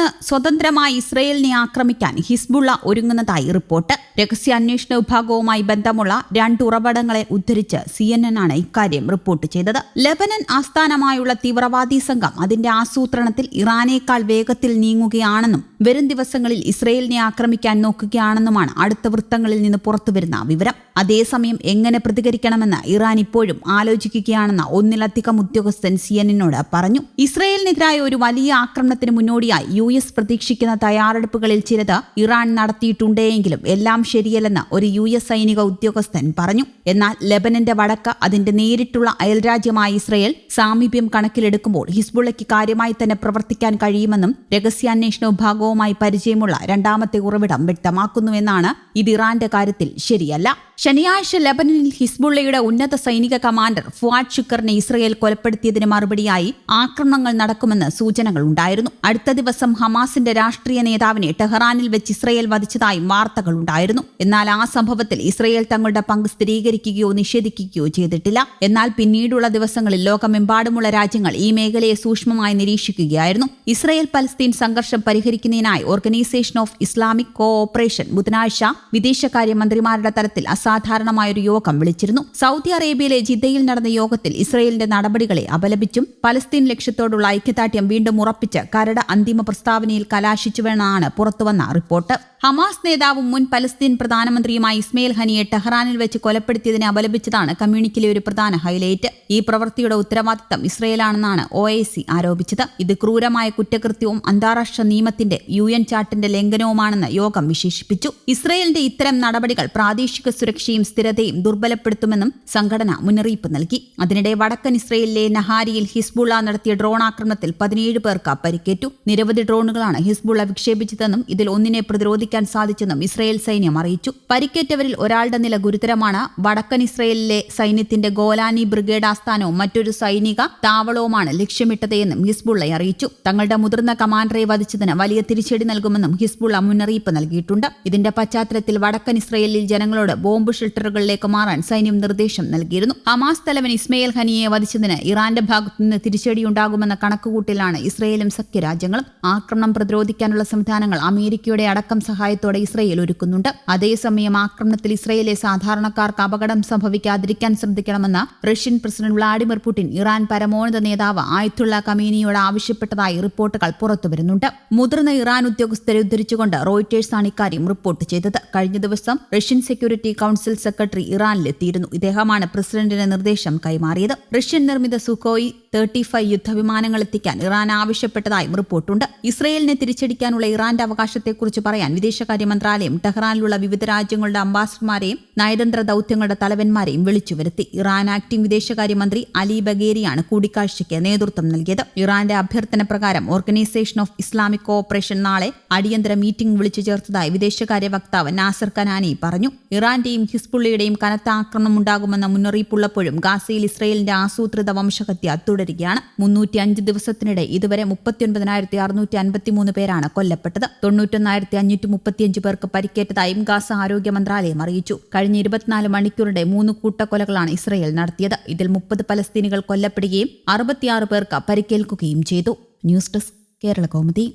നിന്ന് സ്വതന്ത്രമായി ഇസ്രയേലിനെ ആക്രമിക്കാൻ ഹിസ്ബുള്ള ഒരുങ്ങുന്നതായി റിപ്പോർട്ട്. രഹസ്യാന്വേഷണ വിഭാഗവുമായി ബന്ധമുള്ള രണ്ട് ഉറവിടങ്ങളെ ഉദ്ധരിച്ച് സി എൻ എൻ ആണ് ഇക്കാര്യം റിപ്പോർട്ട് ചെയ്തത്. ലബനൻ ആസ്ഥാനമായുള്ള തീവ്രവാദി സംഘം അതിന്റെ ആസൂത്രണത്തിൽ ഇറാനേക്കാൾ വേഗത്തിൽ നീങ്ങുകയാണെന്നും വരും ദിവസങ്ങളിൽ ഇസ്രയേലിനെ ആക്രമിക്കാൻ നോക്കുകയാണെന്നുമാണ് അടുത്ത വൃത്തങ്ങളിൽ നിന്ന് പുറത്തുവരുന്ന വിവരം. അതേസമയം എങ്ങനെ പ്രതികരിക്കണമെന്ന് ഇറാൻ ഇപ്പോഴും ആലോചിക്കുകയാണെന്ന് ഒന്നിലധികം ഉദ്യോഗസ്ഥൻ സി എന്നോട് പറഞ്ഞു. ഇസ്രയേലിനെതിരായ ഒരു വലിയ ആക്രമണത്തിന് മുന്നോടിയായി യു എസ് പ്രതീക്ഷിക്കുന്ന തയ്യാറെടുപ്പുകളിൽ ചിലത് ഇറാൻ നടത്തിയിട്ടുണ്ടെങ്കിലും എല്ലാം ശരിയല്ലെന്ന് ഒരു യു എസ് സൈനിക ഉദ്യോഗസ്ഥൻ പറഞ്ഞു. എന്നാൽ ലെബനന്റെ വടക്ക് അതിന്റെ നേരിട്ടുള്ള അയൽരാജ്യമായ ഇസ്രയേൽ സാമീപ്യം കണക്കിലെടുക്കുമ്പോൾ ഹിസ്ബുള്ളയ്ക്ക് കാര്യമായി തന്നെ പ്രവർത്തിക്കാൻ കഴിയുമെന്നും രഹസ്യാന്വേഷണ വിഭാഗവുമായി പരിചയമുള്ള രണ്ടാമത്തെ ഉറവിടം വ്യക്തമാക്കുന്നുവെന്നാണ് ഇത് ഇറാന്റെ കാര്യത്തിൽ ശരിയല്ല. ശനിയാഴ്ച ലബനനിൽ ഹിസ്ബുള്ളയുടെ ഉന്നത സൈനിക കമാൻഡർ ഫുവാഡ് ഷുക്കറിനെ ഇസ്രയേൽ കൊലപ്പെടുത്തിയതിന് മറുപടിയായി ആക്രമണങ്ങൾ നടക്കുമെന്ന് സൂചനകൾ ഉണ്ടായിരുന്നു. അടുത്ത ദിവസം ഹമാസിന്റെ രാഷ്ട്രീയ നേതാവിനെ ടെഹ്റാനിൽ വെച്ച് ഇസ്രയേൽ വധിച്ചതായും വാർത്തകളുണ്ടായിരുന്നു എന്നാൽ ആ സംഭവത്തിൽ ഇസ്രയേൽ തങ്ങളുടെ പങ്ക് സ്ഥിരീകരിക്കുകയോ നിഷേധിക്കുകയോ ചെയ്തിട്ടില്ല. എന്നാൽ പിന്നീടുള്ള ദിവസങ്ങളിൽ ലോകമെമ്പാടുമുള്ള രാജ്യങ്ങൾ ഈ മേഖലയെ സൂക്ഷ്മമായി നിരീക്ഷിക്കുകയായിരുന്നു. ഇസ്രയേൽ പലസ്തീൻ സംഘർഷം പരിഹരിക്കുന്നതിനായി organisation of Islamic co operation ബുധനാഴ്ച വിദേശകാര്യ മന്ത്രിമാരുടെ തലത്തിൽ അസാധാരണമായൊരു യോഗം വിളിച്ചിരുന്നു. സൗദി അറേബ്യയിലെ ജിദ്ദയിൽ നടന്ന യോഗത്തിൽ ഇസ്രയേലിന്റെ നടപടികളെ അപലപിച്ചും പലസ്തീൻ ലക്ഷ്യത്തോടുള്ള ഐക്യദാർഢ്യം വീണ്ടും ഉറപ്പിച്ച് കരട് അന്തിമ പ്രസ്താവനയിൽ കലാശിച്ചുവെന്നാണ് പുറത്തുവന്ന റിപ്പോർട്ട്. ഹമാസ് നേതാവും മുൻ പലസ്തീൻ പ്രധാനമന്ത്രിയുമായ ഇസ്മയിൽ ഹനിയെ ടെഹ്റാനിൽ വെച്ച് കൊലപ്പെടുത്തിയതിനെ അപലപിച്ചതാണ് കമ്മ്യൂണിക്കിലെ ഒരു പ്രധാന ഹൈലൈറ്റ്. ഈ പ്രവൃത്തിയുടെ ഉത്തരവാദിത്തം ഇസ്രയേലാണെന്നാണ് ഒ ഐ സി ആരോപിച്ചത്. ഇത് ക്രൂരമായ കുറ്റകൃത്യവും അന്താരാഷ്ട്ര നിയമത്തിന്റെ യു എൻ ചാർട്ടിന്റെ ലംഘനവുമാണെന്ന് യോഗം വിശേഷിപ്പിച്ചു. ഇസ്രയേലിന്റെ ഇത്തരം നടപടികൾ പ്രാദേശിക സുരക്ഷയും സ്ഥിരതയും ദുർബലപ്പെടുത്തുമെന്നും സംഘടന മുന്നറിയിപ്പ് നൽകി. അതിനിടെ വടക്കൻ ഇസ്രയേലിലെ നഹാരിയിൽ ഹിസ്ബുള്ള നടത്തിയ ഡ്രോൺ ആക്രമണത്തിൽ പതിനേഴ് പേർക്ക് പരിക്കേറ്റു. നിരവധി ഡ്രോണുകളാണ് ഹിസ്ബുള്ള വിക്ഷേപിച്ചതെന്നും ഇതിൽ ഒന്നിനെ പ്രതിരോധിക്കാൻ സാധിച്ചെന്നും ഇസ്രയേൽ സൈന്യം അറിയിച്ചു. പരിക്കേറ്റവരിൽ ഒരാളുടെ നില ഗുരുതരമാണ്. വടക്കൻ ഇസ്രയേലിലെ സൈന്യത്തിന്റെ ഗോലാനി ബ്രിഗേഡ് ആസ്ഥാനവും മറ്റൊരു സൈനിക താവളവുമാണ് ലക്ഷ്യമിട്ടതെന്നും ഹിസ്ബുള്ള അറിയിച്ചു. തങ്ങളുടെ മുതിർന്ന കമാൻഡറെ വധിച്ചതിന് വലിയ തിരിച്ചടി നൽകുമെന്നും ഹിസ്ബുള്ള മുന്നറിയിപ്പ് നൽകിയിട്ടുണ്ട്. ഇതിന്റെ പശ്ചാത്തലത്തിൽ വടക്കൻ ഇസ്രയേലിൽ ജനങ്ങളോട് ബോംബ് ഷെൽട്ടറുകളിലേക്ക് മാറാൻ സൈന്യം നിർദ്ദേശം നൽകിയിരുന്നു. ഹമാസ് തലവൻ ഇസ്മയിൽ ഖനിയെ വധിച്ചതിന് ഇറാന്റെ ഭാഗത്തുനിന്ന് തിരിച്ചടിയുണ്ടാകുമെന്ന കണക്കുകൂട്ടിലാണ് ഇസ്രയേലും സഖ്യരാജ്യങ്ങളും ആക്രമണം പ്രതിരോധിക്കാനുള്ള സംവിധാനങ്ങൾ അമേരിക്കയുടെ അടക്കം സഹായത്തോടെ ഇസ്രയേൽ ഒരുക്കുന്നുണ്ട്. അതേസമയം ആക്രമണത്തിൽ ഇസ്രയേലിലെ സാധാരണക്കാർക്ക് അപകടം സംഭവിക്കാതിരിക്കാൻ ശ്രദ്ധിക്കണമെന്ന് Russian president Vladimir Putin Iran പരമോന്നത നേതാവ് ആയത്തുള്ള കമീനിയോട് ആവശ്യപ്പെട്ടതായി റിപ്പോർട്ടുകൾ പുറത്തുവരുന്നുണ്ട് മുതിർന്ന ഇറാൻ ഉദ്യോഗസ്ഥരെ ഉദ്ധരിച്ചുകൊണ്ട് റോയിറ്റേഴ്സ് ആണ് ഇക്കാര്യം റിപ്പോർട്ട് ചെയ്തത്. കഴിഞ്ഞ ദിവസം റഷ്യൻ സെക്യൂരിറ്റി കൌൺസിൽ സെക്രട്ടറി ഇറാനിലെത്തിയിരുന്നു. ഇദ്ദേഹമാണ് പ്രസിഡന്റിന് നിർദ്ദേശം കൈമാറിയത്. റഷ്യൻ നിർമ്മിത സുഖോയി തേർട്ടി ഫൈവ് യുദ്ധവിമാനങ്ങൾ എത്തിക്കാൻ ഇറാൻ ആവശ്യപ്പെട്ടതായും റിപ്പോർട്ടുണ്ട്. ഇസ്രയേലിനെ തിരിച്ചടിക്കാനുള്ള ഇറാന്റെ അവകാശത്തെക്കുറിച്ച് പറയാൻ വിദേശകാര്യ മന്ത്രാലയം ടെഹ്റാനിലുള്ള വിവിധ രാജ്യങ്ങളുടെ അംബാസിഡർമാരെയും നയതന്ത്ര ദൌത്യങ്ങളുടെ തലവന്മാരെയും വിളിച്ചു വരുത്തി ഇറാൻ ആക്ടിംഗ് വിദേശകാര്യമന്ത്രി അലി ബഗേരിയാണ് കൂടിക്കാഴ്ചയ്ക്ക് നേതൃത്വം നൽകിയത്. ഇറാന്റെ അഭ്യർത്ഥന പ്രകാരം ഓർഗനൈസേഷൻ ഓഫ് ഇസ്ലാമിക് കോഓപ്പറേഷൻ നാളെ അടിയന്തര മീറ്റിംഗ് വിളിച്ചു ചേർത്തതായി വിദേശകാര്യ വക്താവ് നാസർ കനാനി പറഞ്ഞു. ഇറാന്റെയും ഹിസ്ബുള്ളയുടെയും കനത്ത ആക്രമണം ഉണ്ടാകുമെന്ന മുന്നറിയിപ്പുള്ളപ്പോഴും ഗാസയിൽ ഇസ്രയേലിന്റെ ആസൂത്രിത വംശഹത്യ തുടരുകയാണ് മുന്നൂറ്റി അഞ്ച് ദിവസത്തിനിടെ ഇതുവരെ മുപ്പത്തിയൊൻപതിനായിരത്തി അറുന്നൂറ്റി അൻപത്തിമൂന്ന് പേരാണ് കൊല്ലപ്പെട്ടത്. തൊണ്ണൂറ്റൊന്നായിരത്തി അഞ്ഞൂറ്റി മുപ്പത്തിയഞ്ച് പേർക്ക് പരിക്കേറ്റതായും ഗാസ ആരോഗ്യ മന്ത്രാലയം അറിയിച്ചു. കഴിഞ്ഞ ഇരുപത്തിനാല് മണിക്കൂറിടെ മൂന്ന് കൂട്ടക്കൊലകളാണ് ഇസ്രയേൽ നടത്തിയത്. ഇതിൽ മുപ്പത് പലസ്തീനികൾ കൊല്ലപ്പെടുകയും അറുപത്തിയാറ് പേർക്ക് പരിക്കേൽക്കുകയും ചെയ്തു. News desk Kerala Kaumudi